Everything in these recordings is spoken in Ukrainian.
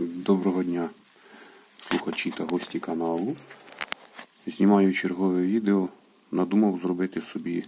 Доброго дня, слухачі та гості каналу. Знімаю чергове відео. Надумав зробити собі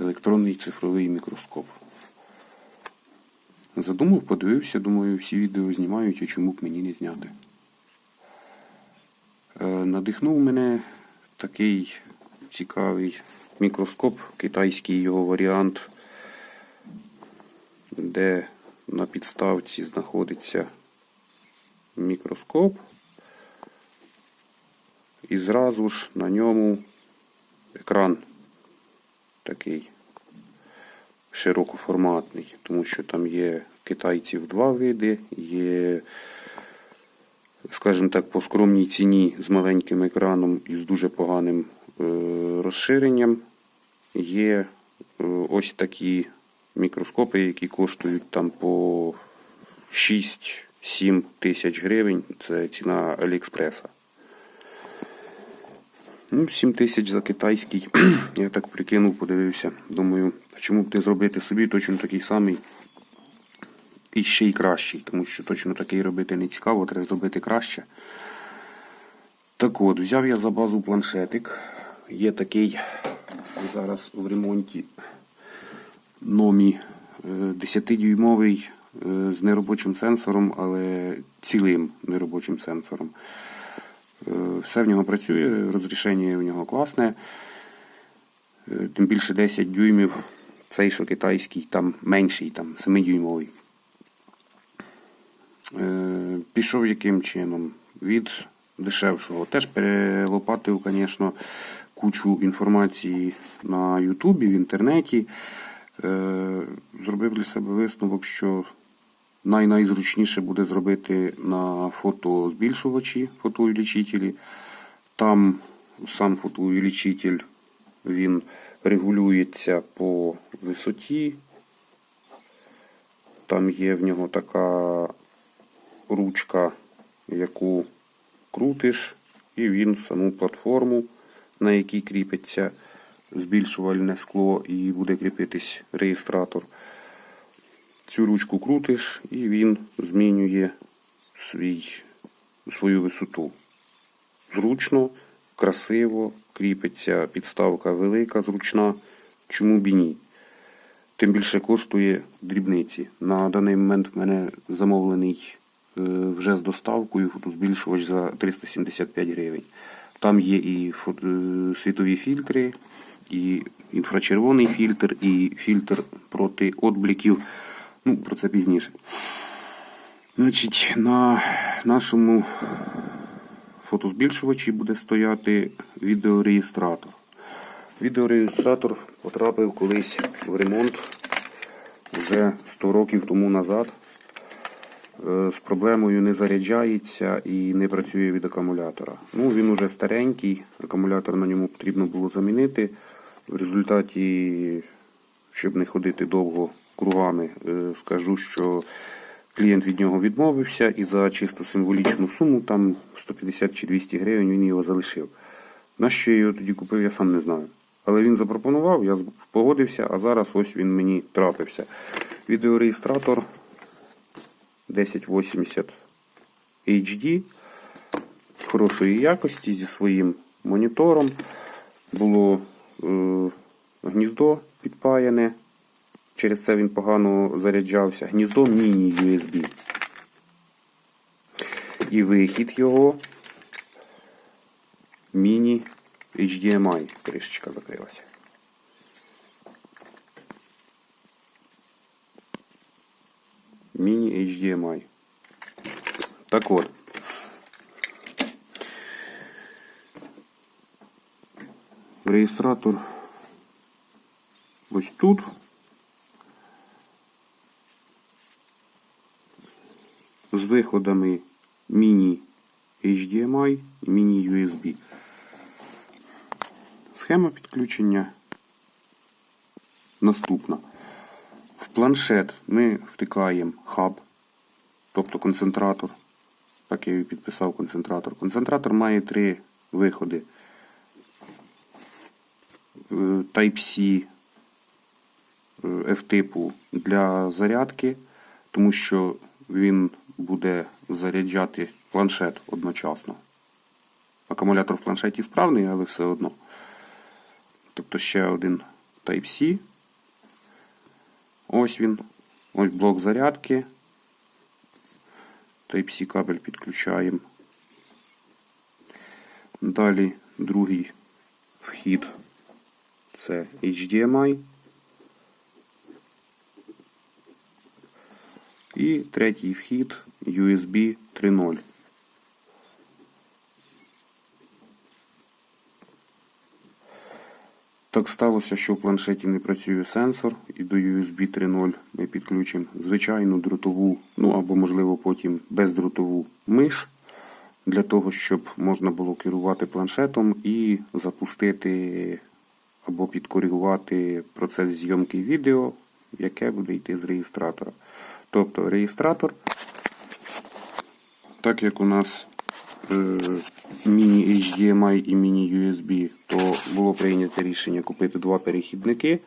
електронний цифровий мікроскоп. Задумав, подивився, думаю, всі відео знімають, а чому б мені не зняти. Е, Надихнув мене такий цікавий мікроскоп, китайський його варіант, де на підставці знаходиться мікроскоп, і зразу ж на ньому екран такий широкоформатний, тому що там є китайців два види, є, скажімо так, по скромній ціні з маленьким екраном і з дуже поганим е, розширенням. Є е, ось такі мікроскопи, які коштують там по 6-7 тисяч гривень. Це ціна Аліекспреса. Ну, 7 тисяч за китайський. Я так прикинув, подивився. Думаю, чому б не зробити собі точно такий самий і ще й кращий, тому що точно такий робити не цікаво, треба зробити краще. Так от, взяв я за базу планшетик. Є такий зараз в ремонті Номі 10-дюймовий е, з неробочим сенсором, але цілим неробочим сенсором. Е, Все в нього працює, розрішення в нього класне. Е, Тим більше 10 дюймів. Цей, що китайський, там менший, там 7-дюймовий. Е, Пішов яким чином? Від дешевшого. Теж перелопатив, звісно, кучу інформації на Ютубі, в інтернеті. Е, Зробив для себе висновок, що най-найзручніше буде зробити на фотозбільшувачі, фотоувеличителі. Там сам фотоувеличитель він регулюється по висоті. Там є в нього така ручка, яку крутиш, і він саму платформу, на якій кріпиться збільшувальне скло і буде кріпитись реєстратор. Цю ручку крутиш і він змінює свій, свою висоту. Зручно, красиво, кріпиться підставка велика, зручна. Чому б і ні? Тим більше коштує дрібниці. На даний момент в мене замовлений е, вже з доставкою фотозбільшувач за 375 гривень. Там є і е, світові фільтри, і інфрачервоний фільтр, і фільтр проти отбліків. Ну, про це пізніше. Значить, на нашому фотозбільшувачі буде стояти відеореєстратор. Відеореєстратор потрапив колись в ремонт вже 100 років тому назад. Е, З проблемою не заряджається і не працює від акумулятора. Ну, він уже старенький, акумулятор на ньому потрібно було замінити. В результаті, щоб не ходити довго кругами, е, скажу, що клієнт від нього відмовився і за чисто символічну суму, там 150 чи 200 гривень, він його залишив. На що я його тоді купив, я сам не знаю. Але він запропонував, я погодився, а зараз ось він мені трапився. Відеореєстратор 1080 HD хорошої якості зі своїм монітором. Було е, гніздо підпаяне. Через це він погано заряджався. Гніздо міні-USB. І вихід його міні HDMI. Кришечка закрилася. Міні HDMI. Так от. Реєстратор ось тут. З виходами міні HDMI і міні USB. Схема підключення наступна. В планшет ми втикаємо хаб, тобто концентратор. Так я і підписав концентратор. Концентратор має три виходи. Е, Type-C е, F-типу для зарядки, тому що він буде заряджати планшет одночасно. Акумулятор в планшеті справний, але все одно. Тобто ще один Type-C. Ось він. Ось блок зарядки. Type-C кабель підключаємо. Далі другий вхід це HDMI. І третій вхід USB 3.0. Так сталося, що в планшеті не працює сенсор, і до USB 3.0 ми підключимо звичайну дротову, ну або, можливо, потім бездротову миш, для того, щоб можна було керувати планшетом і запустити або підкоригувати процес зйомки відео, яке буде йти з реєстратора. Тобто реєстратор, так як у нас е, міні HDMI і міні USB, то було прийнято рішення купити два перехідники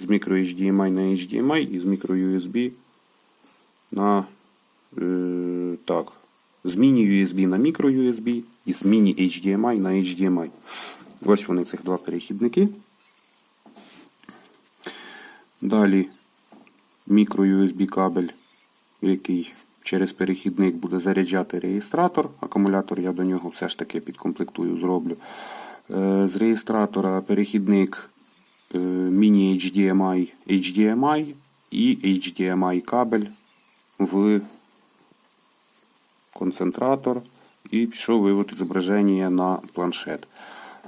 з мікро HDMI на HDMI і з мікро USB на е, так, з міні USB на мікро USB і з міні HDMI на HDMI. Ось вони цих два перехідники. Далі мікро USB кабель, який через перехідник буде заряджати реєстратор. Акумулятор я до нього все ж таки підкомплектую, зроблю. Е, З реєстратора перехідник е, міні HDMI, HDMI і HDMI кабель в концентратор і пішов вивод зображення на планшет.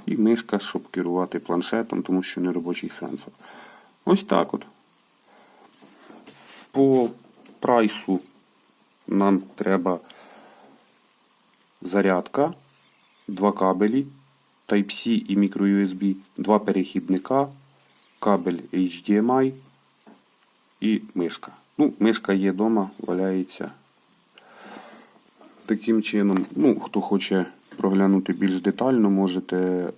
І мишка, щоб керувати планшетом, тому що не робочий сенсор. Ось так от. По прайсу нам треба зарядка, два кабелі, Type-C і microUSB, два перехідника, кабель HDMI і мишка. Ну, мишка є вдома, валяється. Таким чином, ну, хто хоче проглянути більш детально, можете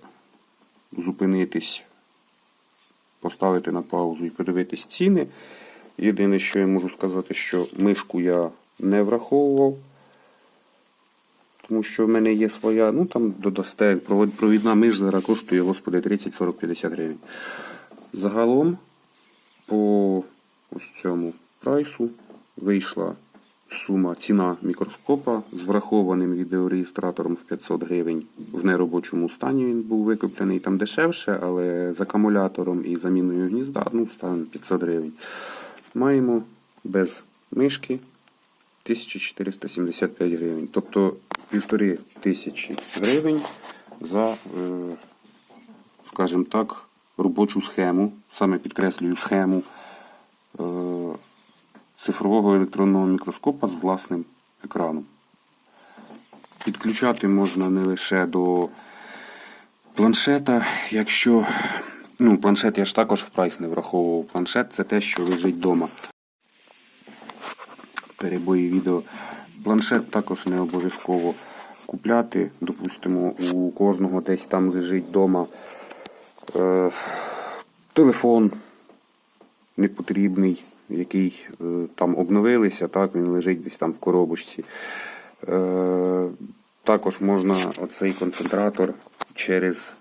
зупинитись, поставити на паузу і подивитись ціни. Єдине, що я можу сказати, що мишку я не враховував, тому що в мене є своя, ну там додасте, провідна миш зараз коштує, господи, 30, 40, 50 гривень. Загалом по ось цьому прайсу вийшла сума ціна мікроскопа з врахованим відеореєстратором в 500 гривень. В неробочому стані він був викуплений там дешевше, але з акумулятором і заміною гнізда ну, стан 500 гривень. Маємо без мишки 1475 гривень. Тобто півтори тисячі гривень за, е, скажімо так, робочу схему, саме підкреслюю схему е, цифрового електронного мікроскопа з власним екраном. Підключати можна не лише до планшета, якщо. Ну, планшет я ж також в прайс не враховував. Планшет це те, що лежить вдома. Перебої відео. Планшет також не обов'язково купляти. Допустимо, у кожного десь там лежить вдома е, телефон непотрібний, який е, там обновилися, так, він лежить десь там в коробочці. Е, також можна оцей концентратор через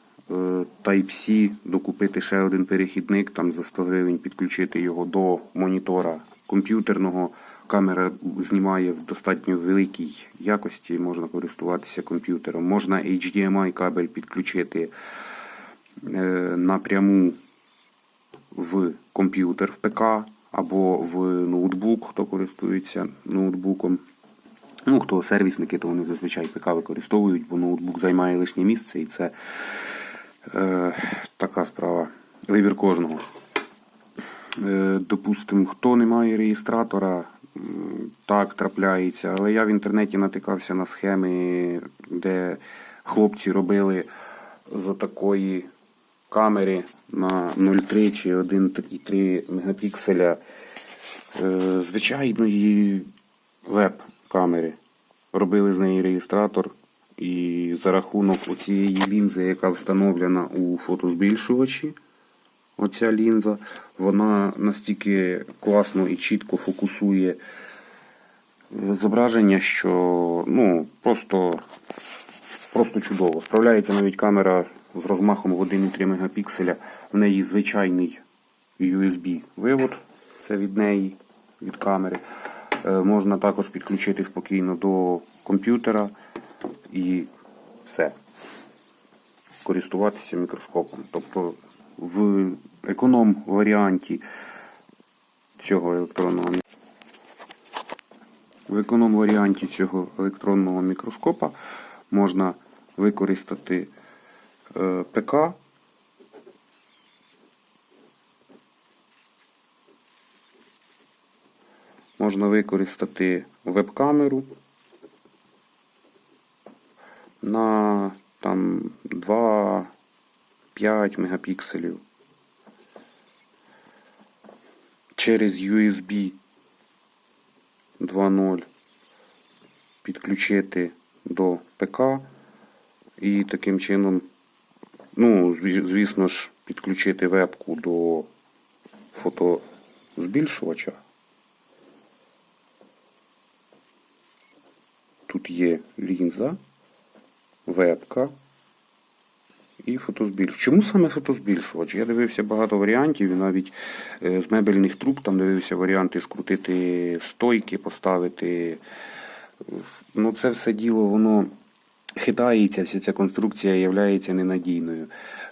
Type-C докупити ще один перехідник, там за 100 гривень підключити його до монітора комп'ютерного. Камера знімає в достатньо великій якості, можна користуватися комп'ютером. Можна HDMI кабель підключити е, напряму в комп'ютер, в ПК або в ноутбук, хто користується ноутбуком. Ну, хто сервісники, то вони зазвичай ПК використовують, бо ноутбук займає лишнє місце і це е, така справа. Вибір кожного. Е, допустимо, хто не має реєстратора, так трапляється. Але я в інтернеті натикався на схеми, де хлопці робили з такої камери на 0,3 чи 1,3 мегапікселя е, звичайної веб-камери. Робили з неї реєстратор. І за рахунок оцієї лінзи, яка встановлена у фотозбільшувачі, оця лінза, вона настільки класно і чітко фокусує е, зображення, що ну, просто, просто чудово. Справляється навіть камера з розмахом в 1,3 мегапікселя. В неї звичайний USB вивод, це від неї, від камери. Е, Можна також підключити спокійно до комп'ютера і все. Користуватися мікроскопом. Тобто в економ варіанті цього електронного в економ варіанті цього електронного мікроскопа можна використати е, ПК. Можна використати веб-камеру на там 2-5 мегапікселів. Через USB 2.0 підключити до ПК і таким чином, ну, звісно ж, підключити вебку до фотозбільшувача. Тут є лінза, вебка і фотозбільшувач. Чому саме фотозбільшувач? Я дивився багато варіантів, навіть е, з мебельних труб там дивився варіанти скрутити стойки, поставити. Ну, це все діло, воно хитається, вся ця конструкція є ненадійною.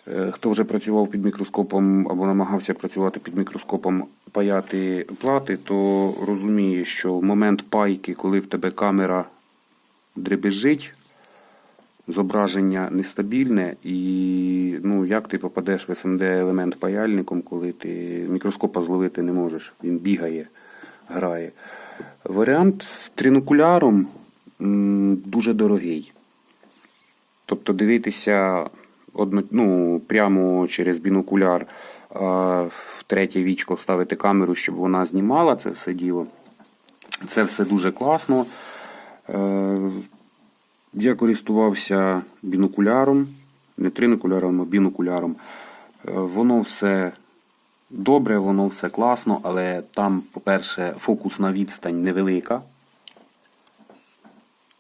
Е, Хто вже працював під мікроскопом або намагався працювати під мікроскопом паяти плати, то розуміє, що в момент пайки, коли в тебе камера дребезжить, зображення нестабільне, і ну, як ти попадеш в СМД елемент паяльником, коли ти мікроскопа зловити не можеш, він бігає, грає. Варіант з тринокуляром дуже дорогий. Тобто дивитися одно, ну, прямо через бінокуляр в третє вічко вставити камеру, щоб вона знімала це все діло. Це все дуже класно. Я користувався бінокуляром, не тринокуляром, а бінокуляром. Е, Воно все добре, воно все класно, але там, по-перше, фокусна відстань невелика.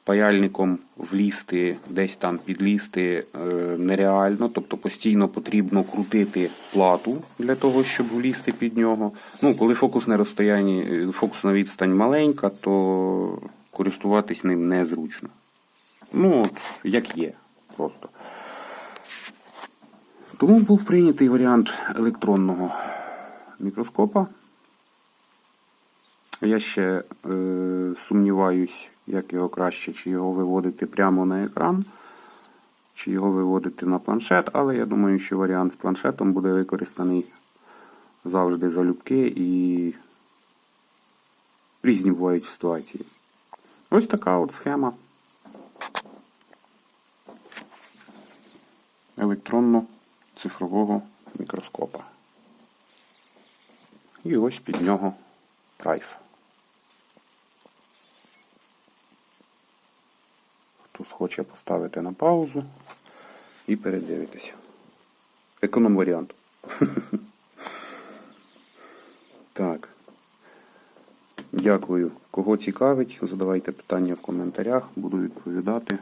Паяльником влізти, десь там підлізти е, нереально, тобто постійно потрібно крутити плату для того, щоб влізти під нього. Ну, коли фокусне розстояння, фокусна відстань маленька, то користуватись ним незручно. Ну, от, як є, просто. Тому був прийнятий варіант електронного мікроскопа. Я ще е, сумніваюсь, як його краще, чи його виводити прямо на екран, чи його виводити на планшет, але я думаю, що варіант з планшетом буде використаний завжди залюбки і різні бувають ситуації. Ось така от схема електронно-цифрового мікроскопа. І ось під нього прайс. Хтось хоче поставити на паузу і передивитися. Економ варіант. Так. Дякую. Кого цікавить, задавайте питання в коментарях, буду відповідати.